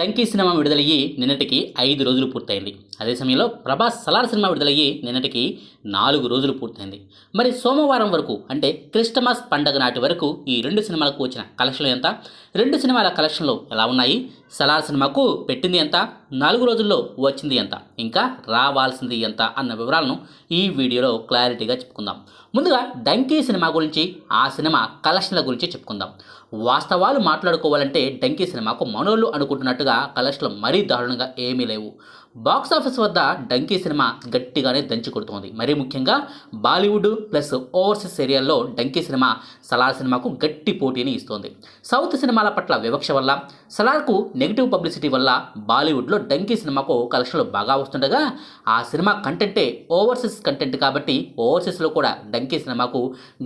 Donkey cinema విడుదలయ్యి నిన్నటికి ఐదు రోజులు పూర్తయింది. అదే సమయంలో ప్రభాస్ సలార్ సినిమా విడుదలయ్యి నిన్నటికి నాలుగు రోజులు పూర్తయింది. మరి సోమవారం వరకు అంటే క్రిస్టమస్ పండగ నాటి వరకు ఈ రెండు సినిమాలకు వచ్చిన కలెక్షన్లు ఎంత? రెండు సినిమాల కలెక్షన్లు ఎలా ఉన్నాయి? సలార్ సినిమాకు పెట్టింది ఎంత? నాలుగు రోజుల్లో వచ్చింది ఎంత? ఇంకా రావాల్సింది ఎంత? అన్న వివరాలను ఈ వీడియోలో క్లారిటీగా చెప్పుకుందాం. ముందుగా డంకీ సినిమా గురించి ఆ సినిమా కలెక్షన్ల గురించి చెప్పుకుందాం. వాస్తవాలు మాట్లాడుకోవాలంటే డంకీ సినిమాకు మనోళ్ళు అనుకుంటున్నట్టుగా కలెక్షన్లు మరీ దారుణంగా ఏమీ లేవు. బాక్స్ ఆఫీస్ వద్ద డంకీ సినిమా గట్టిగానే దంచి కొడుతోంది. మరీ ముఖ్యంగా బాలీవుడ్ ప్లస్ ఓవర్సీస్ ఏరియాల్లో డంకీ సినిమా సలార్ సినిమాకు గట్టి పోటీని ఇస్తోంది. సౌత్ సినిమాల పట్ల వివక్ష వల్ల సలార్కు నెగిటివ్ పబ్లిసిటీ వల్ల బాలీవుడ్లో డంకీ సినిమాకు కలెక్షన్లు బాగా వస్తుండగా ఆ సినిమా కంటెంటే ఓవర్సీస్ కంటెంట్ కాబట్టి ఓవర్సీస్లో కూడా డంకీ సినిమాకు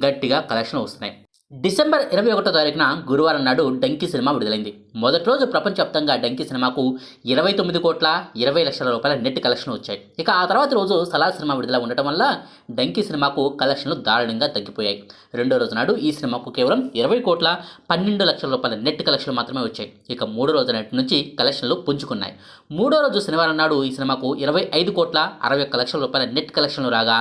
గట్టిగా కలెక్షన్లు వస్తున్నాయి. డిసెంబర్ ఇరవై ఒకటో తారీఖున గురువారం నాడు డంకీ సినిమా విడుదలైంది. మొదటి రోజు ప్రపంచవ్యాప్తంగా డంకీ సినిమాకు ఇరవై తొమ్మిది కోట్ల ఇరవై లక్షల రూపాయల నెట్ కలెక్షన్ వచ్చాయి. ఇక ఆ తర్వాత రోజు సలార్ సినిమా విడుదల ఉండటం వల్ల డంకీ సినిమాకు కలెక్షన్లు దారుణంగా తగ్గిపోయాయి. రెండో రోజు నాడు ఈ సినిమాకు కేవలం ఇరవై కోట్ల పన్నెండు లక్షల రూపాయల నెట్ కలెక్షన్లు మాత్రమే వచ్చాయి. ఇక మూడో రోజు నాటి నుంచి కలెక్షన్లు పుంజుకున్నాయి. మూడో రోజు శనివారం నాడు ఈ సినిమాకు ఇరవై ఐదు కోట్ల అరవై ఒక్క లక్షల రూపాయల నెట్ కలెక్షన్లు రాగా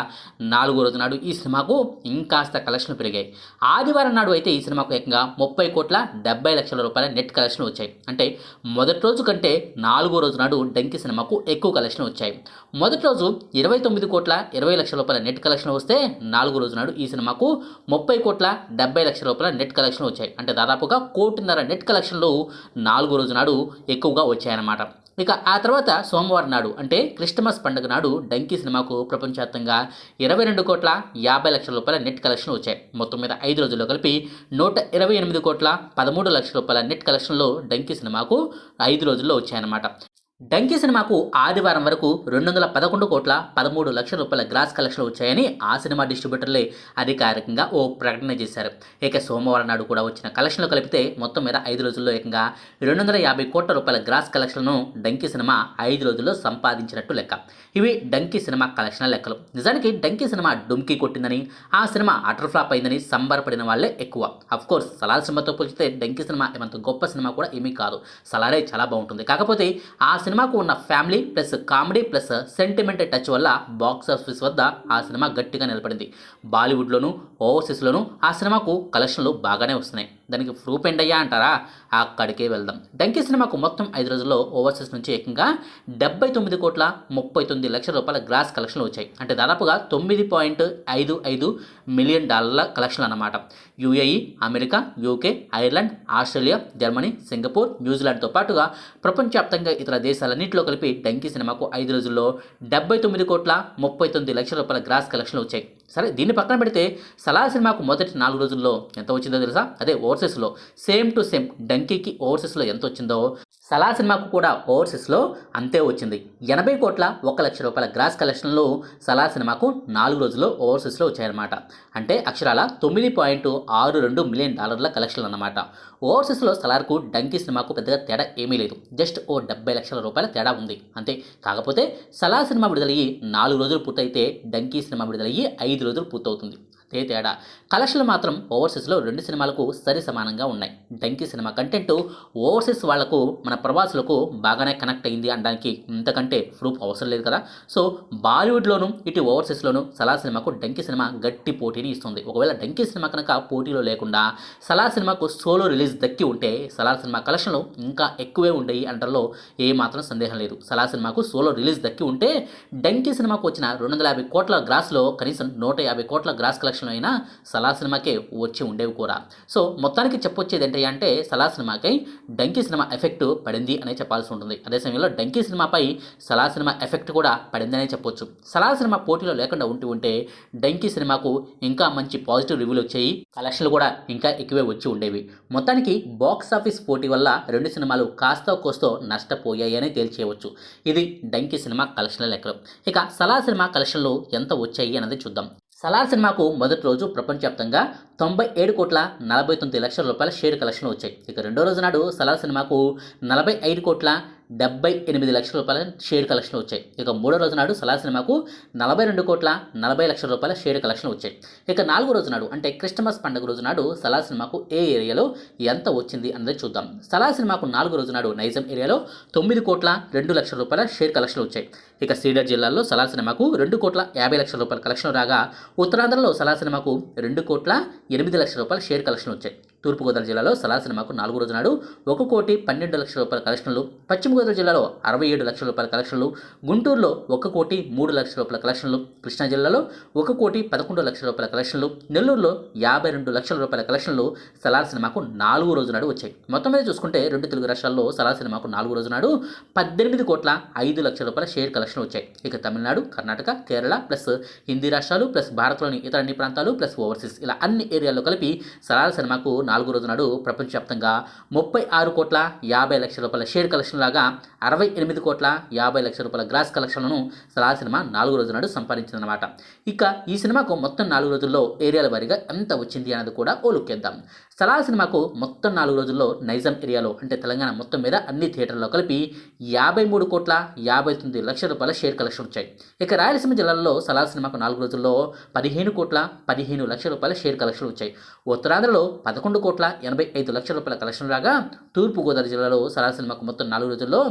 నాలుగో రోజు నాడు ఈ సినిమాకు ఇంకాస్త కలెక్షన్లు పెరిగాయి. ఆదివారం నాడు అయితే ఈ సినిమాకు ఏకంగా ముప్పై కోట్ల డెబ్బై లక్షల రూపాయల నెట్ కలెక్షన్ కలెక్షన్ వచ్చాయి. అంటే మొదటి రోజు కంటే నాలుగో రోజు నాడు డంకి సినిమాకు ఎక్కువ కలెక్షన్ వచ్చాయి. మొదటి రోజు ఇరవై తొమ్మిది కోట్ల ఇరవై లక్షల రూపాయల నెట్ కలెక్షన్ వస్తే నాలుగో రోజు నాడు ఈ సినిమాకు ముప్పై కోట్ల డెబ్బై లక్షల రూపాయల నెట్ కలెక్షన్ వచ్చాయి. అంటే దాదాపుగా కోటిన్నర నెట్ కలెక్షన్లు నాలుగో రోజు నాడు ఎక్కువగా వచ్చాయన్నమాట. ఇక ఆ తర్వాత సోమవారం నాడు అంటే క్రిస్టమస్ పండుగ నాడు డంకీ సినిమాకు ప్రపంచవ్యాప్తంగా ఇరవై రెండు కోట్ల యాభై లక్షల రూపాయల నెట్ కలెక్షన్ వచ్చాయి. మొత్తం మీద ఐదు రోజుల్లో కలిపి నూట ఇరవై ఎనిమిది కోట్ల పదమూడు లక్షల రూపాయల నెట్ కలెక్షన్లో డంకీ సినిమాకు ఐదు రోజుల్లో వచ్చాయన్నమాట. డంకీ సినిమాకు ఆదివారం వరకు రెండు వందల పదకొండు కోట్ల పదమూడు లక్షల రూపాయల గ్రాస్ కలెక్షన్లు వచ్చాయని ఆ సినిమా డిస్ట్రిబ్యూటర్లే అధికారికంగా ఓ ప్రకటన చేశారు. ఇక సోమవారం నాడు కూడా వచ్చిన కలెక్షన్లు కలిపితే మొత్తం మీద ఐదు రోజుల్లో ఏకంగా రెండు వందల యాభై కోట్ల రూపాయల గ్రాస్ కలెక్షన్లను డంకీ సినిమా ఐదు రోజుల్లో సంపాదించినట్టు లెక్క. ఇవి డంకీ సినిమా కలెక్షన్ల లెక్కలు. నిజానికి డంకీ సినిమా డుమ్కీ కొట్టిందని ఆ సినిమా అటర్ ఫ్లాప్ అయిందని సంబరపడిన వాళ్ళే ఎక్కువ. అఫ్ కోర్స్ సలార్ సినిమాతో పోల్చితే డంకీ సినిమా ఏమంత గొప్ప సినిమా కూడా ఏమీ కాదు. సలారే చాలా బాగుంటుంది. కాకపోతే ఆ సినిమా సినిమాకు ఉన్న family plus comedy plus sentiment touch వల్ల బాక్స్ ఆఫీస్ వద్ద ఆ సినిమా గట్టిగా నిలబడింది. బాలీవుడ్లోనూ ఓవర్సీస్లోనూ ఆ సినిమాకు కలెక్షన్లు బాగానే వస్తున్నాయి. దానికి ప్రూఫ్ ఏంటయ్యా అంటారా? అక్కడికే వెళ్దాం. డంకీ సినిమాకు మొత్తం ఐదు రోజుల్లో ఓవర్సీస్ నుంచి ఏకంగా డెబ్బై తొమ్మిది కోట్ల ముప్పై తొమ్మిది లక్షల రూపాయల గ్రాస్ కలెక్షన్లు వచ్చాయి. అంటే దాదాపుగా తొమ్మిది పాయింట్ ఐదు ఐదు మిలియన్ డాలర్ల కలెక్షన్లు అన్నమాట. UAE America UK Ireland Australia Germany Singapore న్యూజిలాండ్తో పాటుగా ప్రపంచవ్యాప్తంగా ఇతర దేశాలన్నింటిలో కలిపి డంకీ సినిమాకు ఐదు రోజుల్లో డెబ్బై తొమ్మిది కోట్ల ముప్పై తొమ్మిది లక్షల రూపాయల గ్రాస్ కలెక్షన్లు వచ్చాయి. సరే దీన్ని పక్కన పెడితే సలార్ సినిమాకు మొదటి నాలుగు రోజుల్లో ఎంత వచ్చిందో తెలుసా? అదే ఓవర్సీస్లో. సేమ్ టు సేమ్ డంకీకి ఓవర్సీస్లో ఎంత వచ్చిందో సలా సినిమాకు కూడా ఓవర్సీస్లో అంతే వచ్చింది. ఎనభై కోట్ల ఒక లక్ష రూపాయల గ్రాస్ కలెక్షన్లు సలా సినిమాకు నాలుగు రోజుల్లో ఓవర్సీస్లో వచ్చాయన్నమాట. అంటే అక్షరాల తొమ్మిది పాయింట్ ఆరు రెండు మిలియన్ డాలర్ల కలెక్షన్లు అన్నమాట. ఓవర్సీస్లో సలార్కు డంకీ సినిమాకు పెద్దగా తేడా ఏమీ లేదు. జస్ట్ ఓ డెబ్బై లక్షల రూపాయల తేడా ఉంది. అంతే. కాకపోతే సలార్ సినిమా విడుదలయ్యి నాలుగు రోజులు పూర్తయితే డంకీ సినిమా విడుదలయ్యి ఐదు రోజులు పూర్తవుతుంది. అదే తేడా? కలెక్షన్లు మాత్రం ఓవర్సీస్లో రెండు సినిమాలకు సరి సమానంగా ఉన్నాయి. డంకీ సినిమా కంటెంట్ ఓవర్సీస్ వాళ్ళకు మన ప్రవాసులకు బాగానే కనెక్ట్ అయింది అనడానికి ఇంతకంటే ప్రూఫ్ అవసరం లేదు కదా. సో బాలీవుడ్లోనూ ఇటు ఓవర్సీస్లోనూ సలా సినిమాకు డంకీ సినిమా గట్టి పోటీని ఇస్తుంది. ఒకవేళ డంకీ సినిమా కనుక పోటీలో లేకుండా సలా సినిమాకు సోలో రిలీజ్ దక్కి ఉంటే సలా సినిమా కలెక్షన్లు ఇంకా ఎక్కువే ఉండేవి అంటల్లో ఏమాత్రం సందేహం లేదు. సలా సినిమాకు సోలో రిలీజ్ దక్కి ఉంటే డంకీ సినిమాకు వచ్చిన రెండు వందల యాభై కోట్ల గ్రాస్లో కనీసం నూట యాభై కోట్ల గ్రాస్ కలెక్షన్ అయినా సలా సినిమాకే వచ్చి ఉండేవి కూడా. సో మొత్తానికి చెప్పొచ్చేది ఏంటి అంటే సలా సినిమాకై డంకీ సినిమా ఎఫెక్ట్ పడింది అనే చెప్పాల్సి ఉంటుంది. అదే సమయంలో డంకీ సినిమాపై సలా సినిమా ఎఫెక్ట్ కూడా పడిందనే చెప్పొచ్చు. సలా సినిమా పోటీలో లేకుండా ఉంటూ ఉంటే డంకీ సినిమాకు ఇంకా మంచి పాజిటివ్ రివ్యూలు వచ్చాయి. కలెక్షన్లు కూడా ఇంకా ఎక్కువే వచ్చి ఉండేవి. మొత్తానికి బాక్స్ ఆఫీస్ పోటీ వల్ల రెండు సినిమాలు కాస్త కోస్తో నష్టపోయాయి అని తేల్చేయవచ్చు. ఇది డంకీ సినిమా కలెక్షన్ల లెక్కలు ఇక సలా సినిమా కలెక్షన్లు ఎంత వచ్చాయి అన్నది చూద్దాం. సలార్ సినిమాకు మొదటి రోజు ప్రపంచవ్యాప్తంగా తొంభై ఏడు కోట్ల నలభై తొమ్మిది లక్షల రూపాయల షేర్ కలెక్షన్లు వచ్చాయి. ఇక రెండో రోజు నాడు సలార్ సినిమాకు నలభై ఐదు కోట్ల డెబ్బై ఎనిమిది లక్షల రూపాయల షేర్ కలెక్షన్లు వచ్చాయి. ఇక మూడో రోజు నాడు సలార్ సినిమాకు నలభై రెండు కోట్ల నలభై లక్షల రూపాయల షేర్ కలెక్షన్లు వచ్చాయి. ఇక నాలుగో రోజు నాడు అంటే క్రిస్టమస్ పండుగ రోజు నాడు సలార్ సినిమాకు ఏ ఏరియాలో ఎంత వచ్చింది అన్నది చూద్దాం. సలార్ సినిమాకు నాలుగో రోజు నాడు నైజం ఏరియాలో తొమ్మిది కోట్ల రెండు లక్షల రూపాయల షేర్ కలెక్షన్లు వచ్చాయి. ఇక సీడర్ జిల్లాలో సలార్ సినిమాకు రెండు కోట్ల యాభై లక్షల రూపాయల కలెక్షన్ రాగా ఉత్తరాంధ్రలో సలార్ సినిమాకు రెండు కోట్ల ఎనిమిది లక్షల రూపాయల షేర్ కలెక్షన్ వచ్చాయి. తూర్పుగోదావరి జిల్లాలో సలార్ సినిమాకు నాలుగు రోజు నాడు ఒక కోటి పన్నెండు లక్షల రూపాయల కలెక్షన్లు పశ్చిమ గోదావరి జిల్లాలో అరవై ఏడు లక్షల రూపాయల కలెక్షన్లు గుంటూరులో ఒక కోటి మూడు లక్షల రూపాయల కలెక్షన్లు కృష్ణా జిల్లాలో ఒక కోటి పదకొండు లక్షల రూపాయల కలెక్షన్లు నెల్లూరులో యాభై రెండు లక్షల రూపాయల కలెక్షన్లు సలార్ సినిమాకు నాలుగు రోజు నాడు వచ్చాయి. మొత్తం మీద చూసుకుంటే రెండు తెలుగు రాష్ట్రాల్లో సలార్ సినిమాకు నాలుగు రోజు నాడు పద్దెనిమిది కోట్ల ఐదు లక్షల రూపాయల షేర్ కలెక్షన్ వచ్చాయి. ఇక తమిళనాడు కర్ణాటక కేరళ ప్లస్ హిందీ రాష్ట్రాలు ప్లస్ భారత్లోని ఇతర అన్ని ప్రాంతాలు ప్లస్ ఓవర్సీస్ ఇలా అన్ని ఏరియాల్లో కలిపి సలార్ సినిమాకు నాలుగు రోజు నాడు ప్రపంచవ్యాప్తంగా ముప్పై ఆరు కోట్ల యాభై లక్షల రూపాయల షేర్ కలెక్షన్ లాగా అరవై ఎనిమిది కోట్ల యాభై లక్షల రూపాయల గ్రాస్ కలెక్షన్లను సలార్ సినిమా నాలుగు రోజు నాడు సంపాదించిందనమాట ఇక ఈ సినిమాకు మొత్తం నాలుగు రోజుల్లో ఏరియాల వారీగా ఎంత వచ్చింది అన్నది కూడా ఓ లుక్కేద్దాం సలార్ సినిమాకు మొత్తం నాలుగు రోజుల్లో నైజాం ఏరియాలో అంటే తెలంగాణ మొత్తం మీద అన్ని థియేటర్లో కలిపి యాభై మూడు కోట్ల యాభై తొమ్మిది లక్షల రూపాయల షేర్ కలెక్షన్ వచ్చాయి. ఇక రాయలసీమ జిల్లాలో సలార్ సినిమాకు నాలుగు రోజుల్లో పదిహేను కోట్ల పదిహేను లక్షల రూపాయల షేర్ కలెక్షన్ వచ్చాయి. ఉత్తరాంధ్రలో పదకొండు కోట్ల ఎనభై ఐదు లక్షల రూపాయల కలెక్షన్ రాగా తూర్పుగోదావరి జిల్లాలో సలార్ మొత్తం నాలుగు రోజుల్లో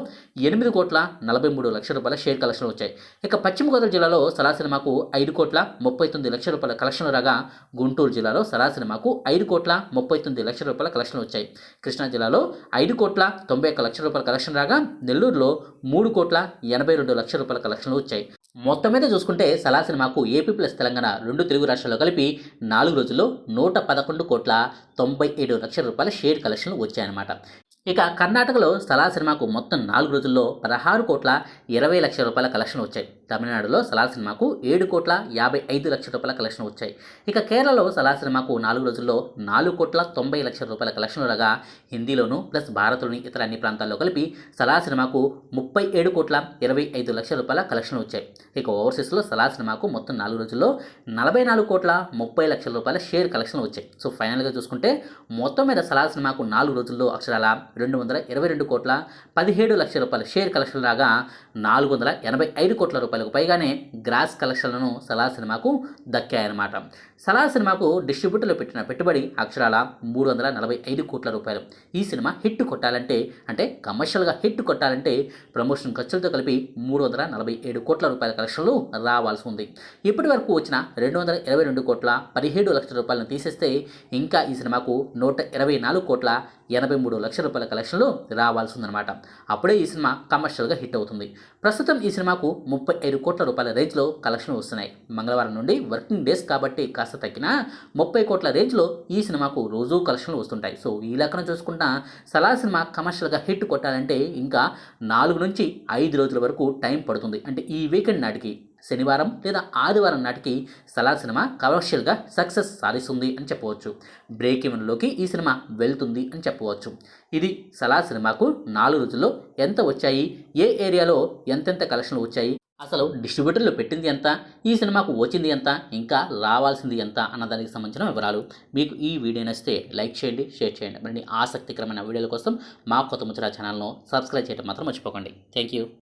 ఎనిమిది కోట్ల నలభై మూడు లక్షల రూపాయల షేర్ కలెక్షన్ వచ్చాయి. ఇక పశ్చిమ గోదావరి జిల్లాలో సలార్ మాకు ఐదు కోట్ల ముప్పై తొమ్మిది లక్షల రూపాయల కలెక్షన్ రాగా గుంటూరు జిల్లాలో సలార్ మాకు ఐదు కోట్ల ముప్పై తొమ్మిది లక్షల రూపాయల కలెక్షన్ వచ్చాయి. కృష్ణా జిల్లాలో ఐదు కోట్ల తొంభై ఒక్క లక్షల రూపాయల కలెక్షన్ రాగా నెల్లూరులో మూడు కోట్ల ఎనభై రెండు లక్షల రూపాయల కలెక్షన్లు వచ్చాయి. మొత్తం మీద చూసుకుంటే సలా సినిమాకు ఏపీ ప్లస్ తెలంగాణ రెండు తెలుగు రాష్ట్రాల్లో కలిపి నాలుగు రోజుల్లో నూట పదకొండు కోట్ల తొంభై ఏడు లక్షల రూపాయల షేర్ కలెక్షన్లు వచ్చాయన్నమాట. ఇక కర్ణాటకలో సలా సినిమాకు మొత్తం నాలుగు రోజుల్లో పదహారు కోట్ల ఇరవై లక్షల రూపాయల కలెక్షన్ వచ్చాయి. తమిళనాడులో సలా సినిమాకు ఏడు కోట్ల యాభై ఐదు లక్షల రూపాయల కలెక్షన్ వచ్చాయి. ఇక కేరళలో సలా సినిమాకు నాలుగు రోజుల్లో నాలుగు కోట్ల తొంభై లక్షల రూపాయల కలెక్షన్ రాగా హిందీలోను ప్లస్ భారత్లోని ఇతర అన్ని ప్రాంతాల్లో కలిపి సలా సినిమాకు ముప్పై ఏడు కోట్ల ఇరవై ఐదు లక్షల రూపాయల కలెక్షన్ వచ్చాయి. ఇక ఓవర్సీస్లో సలా సినిమాకు మొత్తం నాలుగు రోజుల్లో నలభై నాలుగు కోట్ల ముప్పై లక్షల రూపాయల షేర్ కలెక్షన్ వచ్చాయి. సో ఫైనల్గా చూసుకుంటే మొత్తం మీద సలా సినిమాకు నాలుగు రోజుల్లో అక్షరాల రెండు వందల ఇరవై రెండు కోట్ల పదిహేడు లక్షల రూపాయల షేర్ కలెక్షన్ రాగా నాలుగు వందల ఎనభై ఐదు కోట్ల రూపాయలకు పైగానే గ్రాస్ కలెక్షన్లను సలా సినిమాకు దక్కాయన్నమాట. సలార్ సినిమాకు డిస్ట్రిబ్యూటర్లు పెట్టిన పెట్టుబడి అక్షరాల మూడు వందల నలభై ఐదు కోట్ల రూపాయలు. ఈ సినిమా హిట్ కొట్టాలంటే అంటే కమర్షియల్గా హిట్ కొట్టాలంటే ప్రమోషన్ ఖర్చులతో కలిపి మూడు వందల నలభై ఏడు కోట్ల రూపాయల కలెక్షన్లు రావాల్సి ఉంది. ఇప్పటి వరకు వచ్చిన రెండు వందల ఇరవై రెండు కోట్ల పదిహేడు లక్షల రూపాయలను తీసేస్తే ఇంకా ఈ సినిమాకు నూట ఇరవై నాలుగు కోట్ల ఎనభై మూడు లక్షల రూపాయల కలెక్షన్లు రావాల్సి ఉందన్నమాట. అప్పుడే ఈ సినిమా కమర్షియల్గా హిట్ అవుతుంది. ప్రస్తుతం ఈ సినిమాకు ముప్పై ఐదు కోట్ల రూపాయల రేంజ్లో కలెక్షన్లు వస్తున్నాయి. మంగళవారం నుండి వర్కింగ్ డేస్ కాబట్టి కాస్త తగ్గినా ముప్పై కోట్ల రేంజ్లో ఈ సినిమాకు రోజు కలెక్షన్లు వస్తుంటాయి. సో ఈ లెక్కన చూసుకుంటా సలా సినిమా కమర్షియల్గా హిట్ కొట్టాలంటే ఇంకా నాలుగు నుంచి ఐదు రోజుల వరకు టైం పడుతుంది. అంటే ఈ వీకెండ్ నాటికి శనివారం లేదా ఆదివారం నాటికి సలార్ సినిమా కమర్షియల్గా సక్సెస్ సాధిస్తుంది అని చెప్పవచ్చు. బ్రేక్ ఈవెన్లోకి ఈ సినిమా వెళ్తుంది అని చెప్పవచ్చు. ఇది సలార్ సినిమాకు నాలుగు రోజుల్లో ఎంత వచ్చాయి? ఏ ఏరియాలో ఎంతెంత కలెక్షన్లు వచ్చాయి? అసలు డిస్ట్రిబ్యూటర్లు పెట్టింది ఎంత? ఈ సినిమాకు వచ్చింది ఎంత? ఇంకా రావాల్సింది ఎంత? అన్న దానికి సంబంధించిన వివరాలు మీకు ఈ వీడియో నచ్చితే లైక్ చేయండి షేర్ చేయండి. మరిన్ని ఆసక్తికరమైన వీడియోల కోసం మా కొత్త ముచ్చరా ఛానల్ను సబ్స్క్రైబ్ చేయడం మాత్రం మర్చిపోకండి. Thank you